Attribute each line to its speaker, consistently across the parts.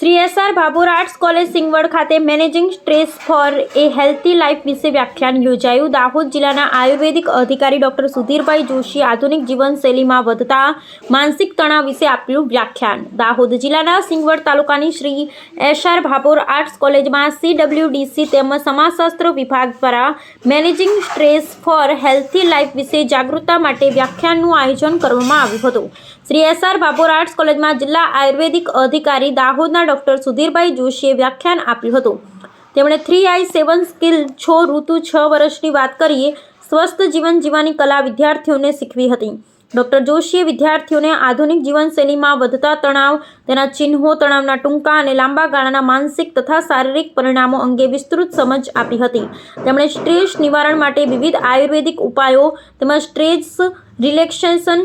Speaker 1: Shri SR Bhabhor arts college Singvad ખાતે managing stress for a healthy life વિશે વ્યાખ્યાન યોજાયું. દાહોદ જિલ્લાના આયુર્વેદિક અધિકારી ડોક્ટર સુધીરભાઈ જોશી આધુનિક જીવનશૈલીમાં વધતા માનસિક તણાવ વિશે આપ્યું વ્યાખ્યાન. દાહોદ જિલ્લાના સિંગવડ તાલુકાની શ્રી એસઆર ભાભોર આર્ટ્સ કોલેજમાં સીડબ્લ્યુડીસી તેમજ સમાજશાસ્ત્ર વિભાગ દ્વારા managing stress for healthy life વિશે જાગૃતતા માટે વ્યાખ્યાનનું આયોજન કરવામાં આવ્યું હતું. શ્રી એસઆર ભાભોર આર્ટ્સ કોલેજમાં જિલ્લા આયુર્વેદિક અધિકારી દાહોદના ડોક્ટર સુધીરભાઈ જોશીએ વ્યાખ્યાન આપ્યું હતું. તેમણે થ્રી આઈ સેવન સ્કિલ છ ઋતુ છ વર્ષની વાત કરીએ, સ્વસ્થ જીવન જીવવાની કલા વિદ્યાર્થીઓને શીખવી હતી. ડૉક્ટર જોશીએ વિદ્યાર્થીઓને આધુનિક જીવનશૈલીમાં વધતા તણાવ, તેના ચિહ્નો તણાવના ટૂંકા અને લાંબા ગાળાના માનસિક તથા શારીરિક પરિણામો અંગે વિસ્તૃત સમજ આપી હતી. તેમણે સ્ટ્રેસ નિવારણ માટે વિવિધ આયુર્વેદિક ઉપાયો તેમજ સ્ટ્રેસ રિલેક્સેશન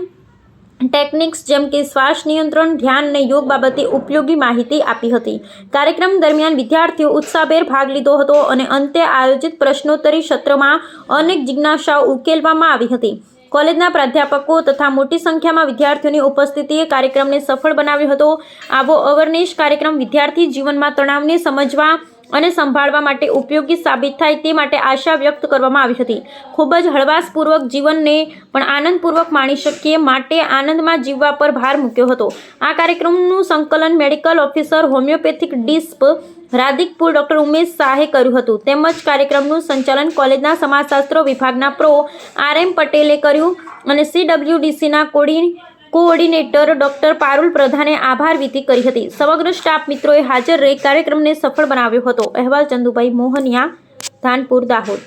Speaker 1: ટેકનિક્સ જેમ કે શ્વાસ નિયંત્રણ, ધ્યાન અને યોગ બાબતે ઉપયોગી માહિતી આપી હતી. કાર્યક્રમ દરમિયાન વિદ્યાર્થીઓ ઉત્સાહભેર ભાગ લીધો હતો અને અંતે આયોજિત પ્રશ્નોત્તરી સત્રમાં અનેક જિજ્ઞાસાઓ ઉકેલવામાં આવી હતી. કોલેજના પ્રાધ્યાપકો તથા મોટી સંખ્યામાં વિદ્યાર્થીઓની ઉપસ્થિતિએ કાર્યક્રમને સફળ બનાવ્યો હતો. આવો અવેરનેસ કાર્યક્રમ વિદ્યાર્થી જીવનમાં તણાવને સમજવા અને સંભાળવા માટે ઉપયોગી સાબિત થાય તે માટે આશા વ્યક્ત કરવામાં આવી હતી. ખૂબ જ હળવાશપૂર્વક જીવનને પણ આનંદપૂર્વક માણી શકીએ માટે આનંદમાં જીવવા પર ભાર મૂક્યો હતો. આ કાર્યક્રમનું સંકલન મેડિકલ ઓફિસર, હોમિયોપેથિક ડિસ્પ રાધિકપુર ડૉક્ટર ઉમેશ શાહે કર્યું હતું. તેમજ કાર્યક્રમનું સંચાલન કોલેજના સમાજશાસ્ત્ર વિભાગના પ્રો. આર. એમ. પટેલે કર્યું અને સીડબ્લ્યુડીસીના કોડી કોઓર્ડિનેટર ડોક્ટર પારુલ પ્રધાને આભાર વિધિ કરી હતી. સમગ્ર સ્ટાફ મિત્રોએ હાજર રહી કાર્યક્રમને સફળ બનાવ્યો હતો. અહેવાલ ચંદુભાઈ મોહનિયા, ધાનપુર, દાહોદ.